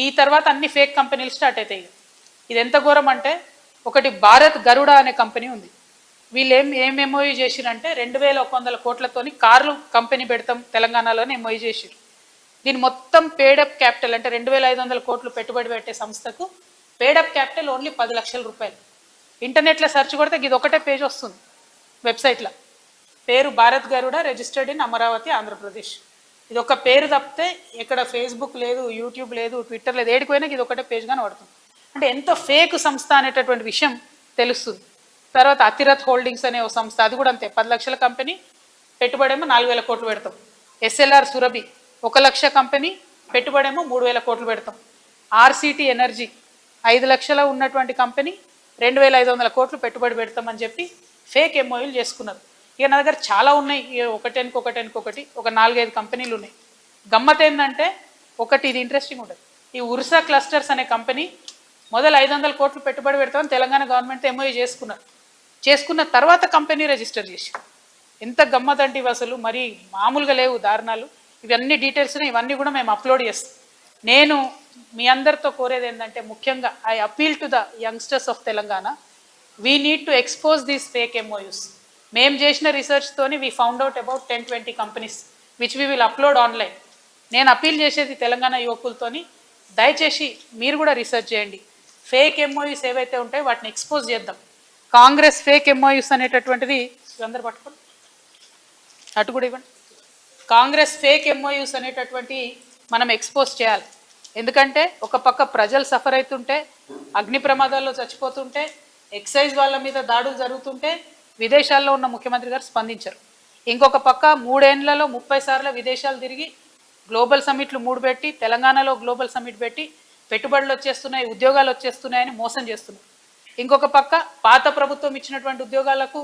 ఈ తర్వాత అన్ని ఫేక్ కంపెనీలు స్టార్ట్ అవుతాయి. ఇది ఎంత ఘోరం అంటే ఒకటి భారత్ గరుడ అనే కంపెనీ ఉంది. వీళ్ళు ఏం ఏం ఎంఓయూ చేసిరంటే రెండు వేల ఒక వందల కోట్లతోని కార్లు కంపెనీ పెడతాం తెలంగాణలోనే ఎంఓయూ చేసిరు దీని మొత్తం పేడప్ క్యాపిటల్ అంటే రెండు వేల ఐదు వందల కోట్లు పెట్టుబడి పెట్టే సంస్థకు పేడప్ క్యాపిటల్ ఓన్లీ పది లక్షల రూపాయలు. ఇంటర్నెట్లో సెర్చ్ కొడితే ఇది ఒకటే పేజ్ వస్తుంది వెబ్సైట్లో పేరు భారత్ గరుడ రిజిస్టర్డ్ ఇన్ అమరావతి ఆంధ్రప్రదేశ్. ఇది ఒక పేరు తప్పితే ఇక్కడ ఫేస్బుక్ లేదు యూట్యూబ్ లేదు ట్విట్టర్ లేదు ఏడిపోయినా ఇది ఒకటే పేజ్గానే వాడుతుంది పడుతుంది అంటే ఎంత ఫేక్ సంస్థ అనేటటువంటి విషయం తెలుస్తుంది. తర్వాత అతిరథ్ హోల్డింగ్స్ అనే ఒక సంస్థ అది కూడా అంతే. పది లక్షల కంపెనీ పెట్టుబడేమో నాలుగు వేల కోట్లు పెడతాం. ఎస్ఎల్ఆర్ సురభి ఒక లక్ష కంపెనీ పెట్టుబడేమో మూడు వేల కోట్లు పెడతాం. ఆర్సిటీ ఎనర్జీ ఐదు లక్షల ఉన్నటువంటి కంపెనీ రెండు వేల ఐదు వందల కోట్లు పెట్టుబడి పెడతామని చెప్పి ఫేక్ ఎంఓయూలు చేసుకున్నారు. ఇక నా దగ్గర చాలా ఉన్నాయి. ఇక ఒకటెనికి ఒకటెనికి ఒకటి ఒక నాలుగైదు కంపెనీలు ఉన్నాయి. గమ్మత్ ఏంటంటే ఒకటి ఇది ఇంట్రెస్టింగ్ ఉంటుంది. ఈ ఉర్సా క్లస్టర్స్ అనే కంపెనీ మొదలు ఐదు వందల కోట్లు పెట్టుబడి పెడతామని తెలంగాణ గవర్నమెంట్ ఎంఓఏ చేసుకున్నారు. చేసుకున్న తర్వాత కంపెనీ రిజిస్టర్ చేసి ఎంత గమ్మత్ అంటే ఇవి అసలు మరి మామూలుగా లేవు దారుణాలు. ఇవన్నీ డీటెయిల్స్ ఇవన్నీ కూడా మేము అప్లోడ్ చేస్తాం. నేను మీ అందరితో కోరేది ఏంటంటే ముఖ్యంగా I appeal to the youngsters of Telangana we need to expose these fake MOUs మేము చేసిన రీసెర్చ్తోని we found out about ten twenty companies which we will upload online నేను అపీల్ చేసేది తెలంగాణ యువకులతోని దయచేసి మీరు కూడా రీసెర్చ్ చేయండి. ఫేక్ ఎంఓయూస్ ఏవైతే ఉంటాయో వాటిని ఎక్స్పోజ్ చేద్దాం. కాంగ్రెస్ ఫేక్ ఎంఓయూస్ అనేటటువంటిది అందరు పట్టుకోండి. అటు కూడా ఇవ్వండి. కాంగ్రెస్ ఫేక్ ఎంఓయూస్ అనేటటువంటి మనం ఎక్స్పోజ్ చేయాలి. ఎందుకంటే ఒక పక్క ప్రజలు సఫర్ అవుతుంటే అగ్ని ప్రమాదాల్లో చచ్చిపోతుంటే ఎక్సైజ్ వాళ్ళ మీద దాడులు జరుగుతుంటే విదేశాల్లో ఉన్న ముఖ్యమంత్రి గారు స్పందించరు. ఇంకొక పక్క మూడేండ్లలో ముప్పై సార్లు విదేశాలు తిరిగి గ్లోబల్ సమ్మిట్లు మూడు పెట్టి తెలంగాణలో గ్లోబల్ సమ్మిట్ పెట్టి పెట్టుబడులు వచ్చేస్తున్నాయి ఉద్యోగాలు వచ్చేస్తున్నాయని మోసం చేస్తున్నారు. ఇంకొక పక్క పాత ప్రభుత్వం ఇచ్చినటువంటి ఉద్యోగాలకు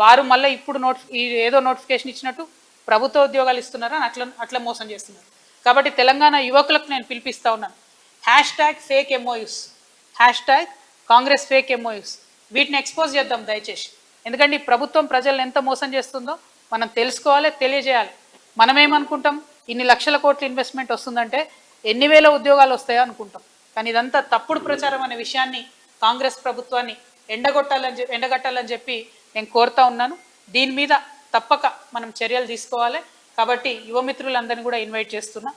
వారు మళ్ళీ ఇప్పుడు నోటి ఏదో నోటిఫికేషన్ ఇచ్చినట్టు ప్రభుత్వ ఉద్యోగాలు ఇస్తున్నారని అట్లా అట్లా మోసం చేస్తున్నారు. కాబట్టి తెలంగాణ యువకులకు నేను పిలిపిస్తా ఉన్నాను. Hashtag fake MOUs hashtag Congress fake MOUs వీటిని ఎక్స్పోజ్ చేద్దాం దయచేసి. ఎందుకంటే ఈ ప్రభుత్వం ప్రజలను ఎంత మోసం చేస్తుందో మనం తెలుసుకోవాలి తెలియజేయాలి. మనమేమనుకుంటాం? ఇన్ని లక్షల కోట్ల ఇన్వెస్ట్మెంట్ వస్తుందంటే ఎన్ని వేల ఉద్యోగాలు వస్తాయో అనుకుంటాం. కానీ ఇదంతా తప్పుడు ప్రచారం అనే విషయాన్ని కాంగ్రెస్ ప్రభుత్వాన్ని ఎండగొట్టాలని చెప్పి ఎండగట్టాలని చెప్పి నేను కోరుతా ఉన్నాను. దీని మీద తప్పక మనం చర్యలు తీసుకోవాలి. కాబట్టి యువమిత్రులందరినీ కూడా ఇన్వైట్ చేస్తున్నా.